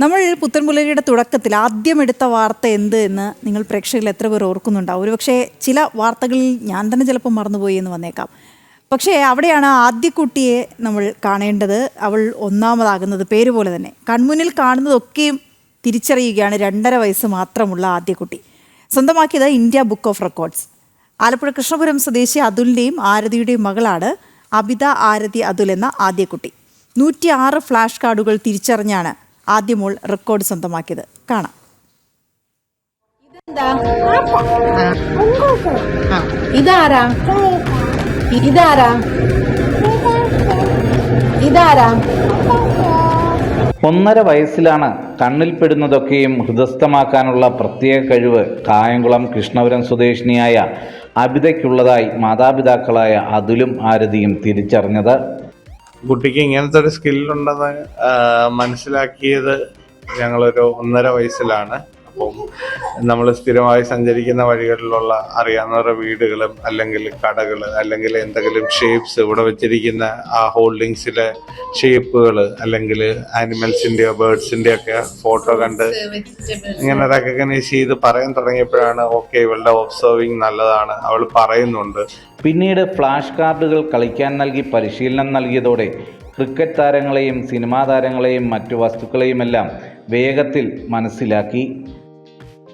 നമ്മൾ പുത്തൻപുലരിയുടെ തുടക്കത്തിൽ ആദ്യം എടുത്ത വാർത്ത എന്ത് എന്ന് നിങ്ങൾ പ്രേക്ഷകരിൽ എത്ര പേർ ഓർക്കുന്നുണ്ടാവും? ഒരുപക്ഷെ ചില വാർത്തകളിൽ ഞാൻ തന്നെ ചിലപ്പോൾ മറന്നുപോയി എന്ന് വന്നേക്കാം. പക്ഷേ അവിടെയാണ് ആദ്യ കുട്ടിയെ നമ്മൾ കാണേണ്ടത്. അവൾ ഒന്നാമതാകുന്നത് പേര് പോലെ തന്നെ. കൺമുന്നിൽ കാണുന്നതൊക്കെയും തിരിച്ചറിയുകയാണ് രണ്ടര വയസ്സ് മാത്രമുള്ള ആദ്യ കുട്ടി സ്വന്തമാക്കിയത് India book of records. Alappuzha Krishnapuram സ്വദേശി അതുലിന്റെയും ആരതിയുടെയും മകളാണ് അബിത ആരതി അതുൽ എന്ന ആദ്യക്കുട്ടി. നൂറ്റി ആറ് ഫ്ലാഷ് കാർഡുകൾ തിരിച്ചറിഞ്ഞാണ് ആദ്യ മോൾ റെക്കോർഡ് സ്വന്തമാക്കിയത്. കാണാം. ഇതാരാ? ഇതാരാ? ഇതാരാ? ഒന്നര വയസ്സിലാണ് കണ്ണിൽപ്പെടുന്നതൊക്കെയും ഹൃദസ്ഥമാക്കാനുള്ള പ്രത്യേക കഴിവ് കായംകുളം കൃഷ്ണപുരം സ്വദേശിനിയായ അബിതയ്ക്കുള്ളതായി മാതാപിതാക്കളായ അതുലും ആരതിയും തിരിച്ചറിഞ്ഞത് കുട്ടിക്ക് ഇങ്ങനത്തെ ഒരു സ്കില്ലുണ്ടെന്ന് മനസ്സിലാക്കിയത് ഞങ്ങളൊരു ഒന്നര വയസ്സിലാണ്. അപ്പം നമ്മൾ സ്ഥിരമായി സഞ്ചരിക്കുന്ന വഴികളിലുള്ള അറിയാവുന്നവരുടെ വീടുകളും അല്ലെങ്കിൽ കടകൾ അല്ലെങ്കിൽ എന്തെങ്കിലും ഷേപ്സ് ഇവിടെ വെച്ചിരിക്കുന്ന ആ ഹോൾഡിങ്സിലെ ഷേപ്പുകൾ അല്ലെങ്കിൽ ആനിമൽസിന്റെയോ ബേർഡ്സിന്റെയോ ഒക്കെ ഫോട്ടോ കണ്ട് ഇങ്ങനെ റെക്കഗ്നൈസ് ചെയ്ത് പറയാൻ തുടങ്ങിയപ്പോഴാണ് ഓക്കെ ഇവളുടെ ഒബ്സർവിങ് നല്ലതാണ്. അവൾ പറയുന്നുണ്ട്. പിന്നീട് ഫ്ലാഷ് കാർഡുകൾ കളിക്കാൻ നൽകി പരിശീലനം നൽകിയതോടെ ക്രിക്കറ്റ് താരങ്ങളെയും സിനിമാ താരങ്ങളെയും മറ്റു വസ്തുക്കളെയുമെല്ലാം വേഗത്തിൽ മനസ്സിലാക്കി.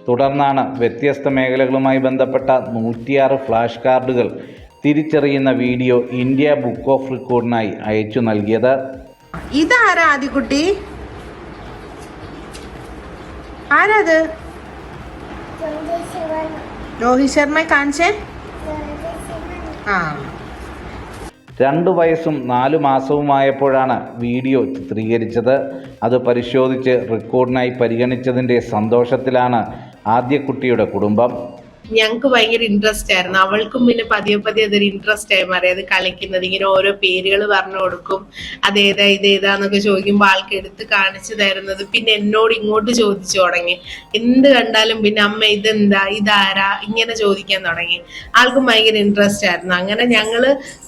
തുടർന്നാണ് വ്യത്യസ്ത മേഖലകളുമായി ബന്ധപ്പെട്ട നൂറ്റിയാറ് ഫ്ലാഷ് കാർഡുകൾ തിരിച്ചറിയുന്ന വീഡിയോ ഇന്ത്യ ബുക്ക് ഓഫ് റെക്കോർഡിനായി അയച്ചു നൽകിയത്. ഇതാരാ ആദിക്കുട്ടി? ആരാത്? രോഹിത് ശർമ്മയെ കാണിച്ചേ? ആ. രണ്ട് വയസ്സും നാലു മാസവുമായപ്പോഴാണ് വീഡിയോ ചിത്രീകരിച്ചത്. അത് പരിശോധിച്ച് റെക്കോർഡിനായി പരിഗണിച്ചതിന്റെ സന്തോഷത്തിലാണ് ആദ്യ കുട്ടിയുടെ കുടുംബം. ഞങ്ങൾക്ക് ഭയങ്കര ഇൻട്രസ്റ്റ് ആയിരുന്നു. അവൾക്കും പിന്നെ പതിയെ പതിയെ അതൊരു ഇൻട്രസ്റ്റ് ആയി മാറി. അത് കളിക്കുന്നത് ഇങ്ങനെ ഓരോ പേരുകൾ പറഞ്ഞു കൊടുക്കും. അതേതാ ഇതേതാന്നൊക്കെ ചോദിക്കുമ്പോൾ ആൾക്ക് എടുത്ത് കാണിച്ചു തരുന്നത് പിന്നെ എന്നോട് ഇങ്ങോട്ട് ചോദിച്ചു തുടങ്ങി. എന്ത് കണ്ടാലും പിന്നെ അമ്മ ഇതെന്താ ഇതാരാ ഇങ്ങനെ ചോദിക്കാൻ തുടങ്ങി. ആൾക്കും ഭയങ്കര ഇൻട്രസ്റ്റ് ആയിരുന്നു. അങ്ങനെ ഞങ്ങൾ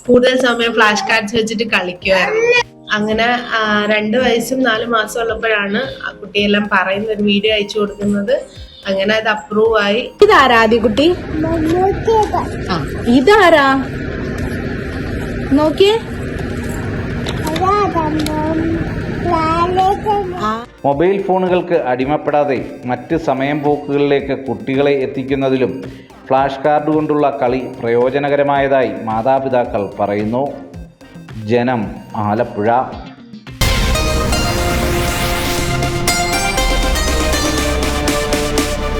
കൂടുതൽ സമയം ഫ്ലാഷ് കാർഡ്സ് വെച്ചിട്ട് കളിക്കുമായിരുന്നു അങ്ങനെ രണ്ട് വയസ്സും നാല് മാസം ഉള്ളപ്പോഴാണ് ആ കുട്ടിയെല്ലാം പറയുന്ന ഒരു വീഡിയോ അയച്ചു കൊടുക്കുന്നത്. അങ്ങനെ അത് അപ്രൂവ് ആയി. ഇതാരാ ആദ്യകുട്ടി ആ ഇതാരാ? നോക്കിയേ. മൊബൈൽ ഫോണുകൾക്ക് അടിമപ്പെടാതെ മറ്റ് സമയം പോക്കുകളിലേക്ക് കുട്ടികളെ എത്തിക്കുന്നതിലും ഫ്ലാഷ് കാർഡ് കൊണ്ടുള്ള കളി പ്രയോജനകരമായതായി മാതാപിതാക്കൾ പറയുന്നു. ജനം ആലപ്പുഴ.